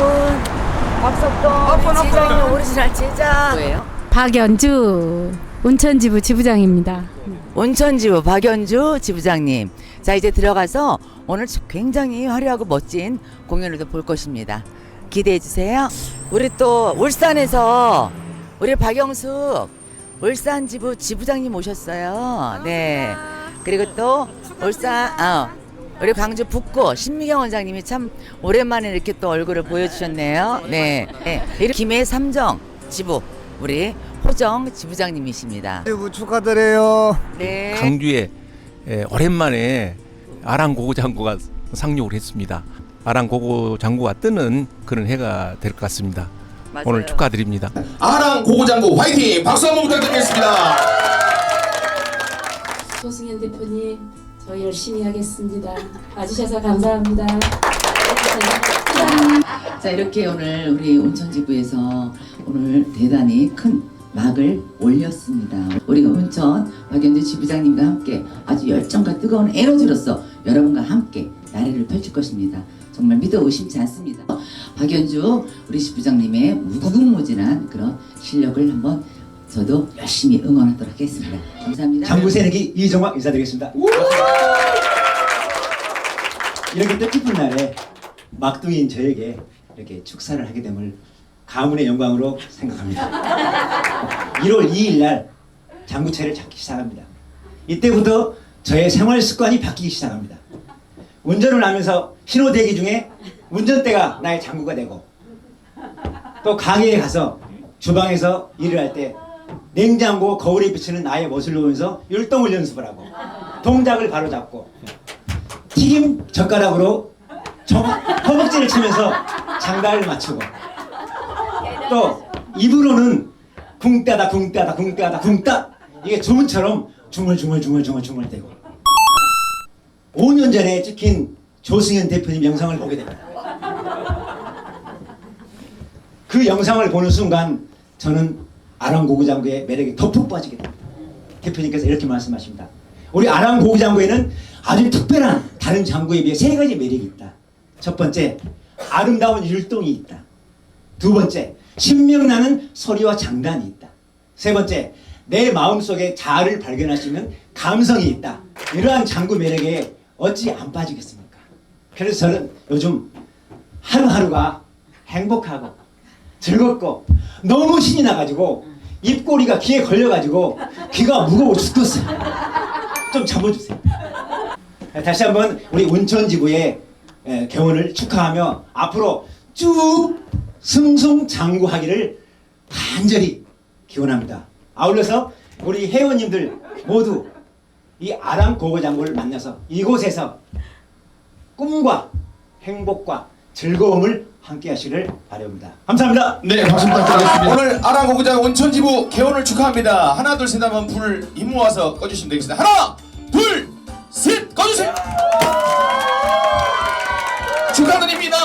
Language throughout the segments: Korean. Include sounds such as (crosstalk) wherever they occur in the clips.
여러분 박석동 지장님 오리지널 제자 박연주 온천지부 지부장입니다. 온천지부 박연주 지부장님. 자 이제 들어가서 오늘 굉장히 화려하고 멋진 공연을 또 볼 것입니다. 기대해 주세요. 우리 또 울산에서 우리 박영숙 울산 지부 지부장님 오셨어요. 네. 그리고 또 울산 어, 우리 광주 북구 신미경 원장님이 참 오랜만에 이렇게 또 얼굴을 보여주셨네요 네, 네. 이렇게 김해 삼정 지부 우리 호정 지부장님이십니다 여러분 축하드려요. 네. 강주에 에, 오랜만에 아랑고고 장구가 상륙을 했습니다. 아랑고고 장구가 뜨는 그런 해가 될 것 같습니다. 맞아요. 오늘 축하드립니다. 아랑 고고장구 화이팅! 박수 한번 부탁드리겠습니다. 조승현 대표님, 저 열심히 하겠습니다. 와주셔서 감사합니다. 자 이렇게 오늘 우리 온천지부에서 오늘 대단히 큰 막을 올렸습니다. 우리가 온천 박연주 지부장님과 함께 아주 열정과 뜨거운 에너지로서 여러분과 함께 나래를 펼칠 것입니다. 정말 믿어 의심치 않습니다. 박연주 우리 지부장님의 무궁무진한 그런 실력을 한번 저도 열심히 응원하도록 하겠습니다. 감사합니다. 장구 새내기 이정화 인사드리겠습니다. 이렇게 뜻깊은 날에 막둥이인 저에게 이렇게 축사를 하게 됨을 가문의 영광으로 생각합니다. (laughs) 1월 2일 날 장구채를 잡기 시작합니다. 이때부터 저의 생활 습관이 바뀌기 시작합니다. 운전을 하면서 신호 대기 중에 운전대가 나의 장구가 되고 또 강의에 가서 주방에서 일을 할때 냉장고 거울에 비치는 나의 모습을 보면서 율동을 연습을 하고 동작을 바로잡고 튀김 젓가락으로 정, 허벅지를 치면서 장단을 맞추고. 또 입으로는 붕따다 붕따다 붕따다 붕따. 이게 주문처럼 중얼중얼중얼중얼 중얼대고. 5년 전에 찍힌 조승현 대표님 영상을 보게 됩니다. 그 영상을 보는 순간 저는 아랑 고구장구의 매력에 더푹 빠지게 됩니다. 대표님께서 이렇게 말씀하십니다. 우리 아랑 고구장구에는 아주 특별한 다른 장구에 비해 세 가지 매력이 있다. 첫 번째, 아름다운 율동이 있다. 두 번째, 신명나는 소리와 장단이 있다. 세 번째, 내 마음속에 자아를 있는 감성이 있다. 이러한 장구 매력에 어찌 안 빠지겠습니까? 그래서 저는 요즘 하루하루가 행복하고 즐겁고 너무 신이 나가지고 입꼬리가 귀에 걸려가지고 귀가 무거워 죽겠어요. 좀 잡아주세요. 다시 한번 우리 운천지구의 에, 개원을 축하하며 앞으로 쭉 승승장구하기를 간절히 기원합니다. 아울러서 우리 회원님들 모두 이 아랑 고고장구를 만나서 이곳에서 꿈과 행복과 즐거움을 함께 하시를 바랍니다. 감사합니다. 네, 박수 부탁드리겠습니다. 오늘 아랑 고고장 온천지부 개원을 축하합니다. 하나, 둘, 셋 하면 불을 입 모아서 꺼주시면 되겠습니다. 하나, 둘, 셋, 꺼주세요. 축하드립니다.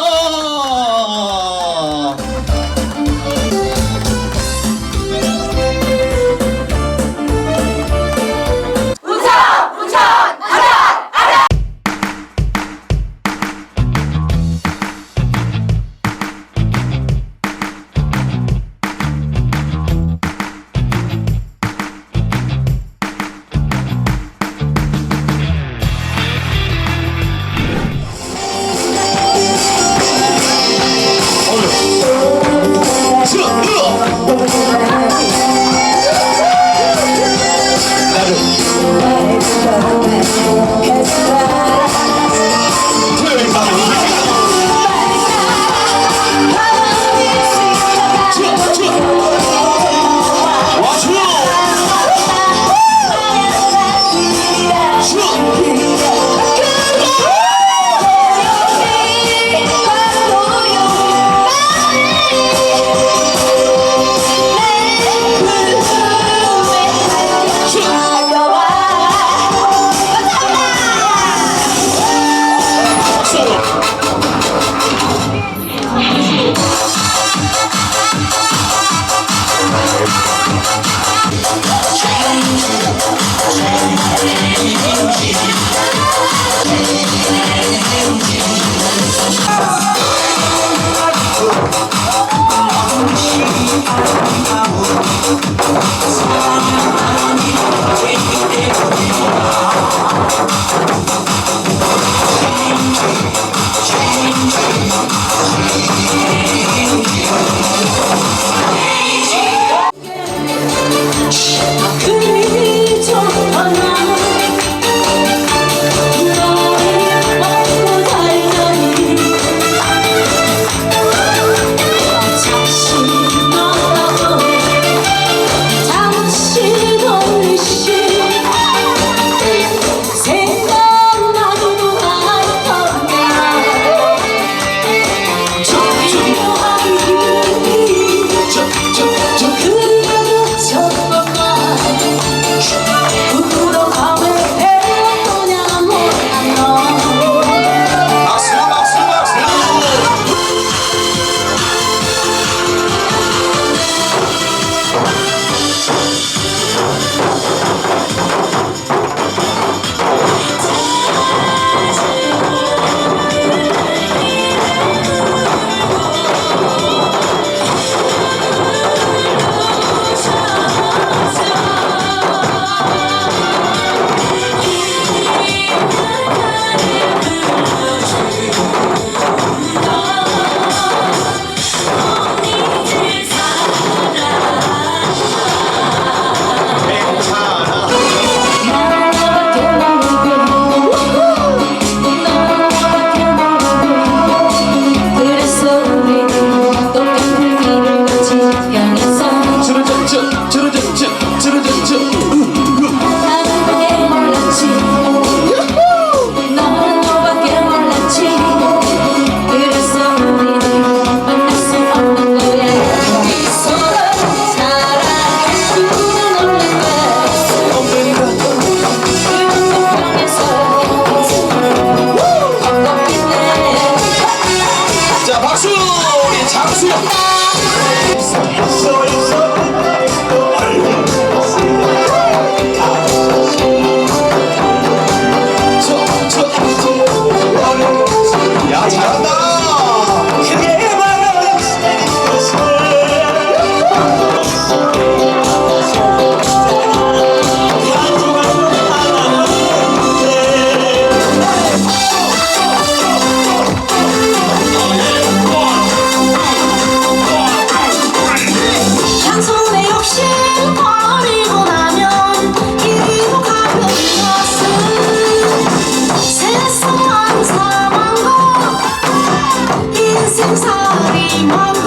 I'm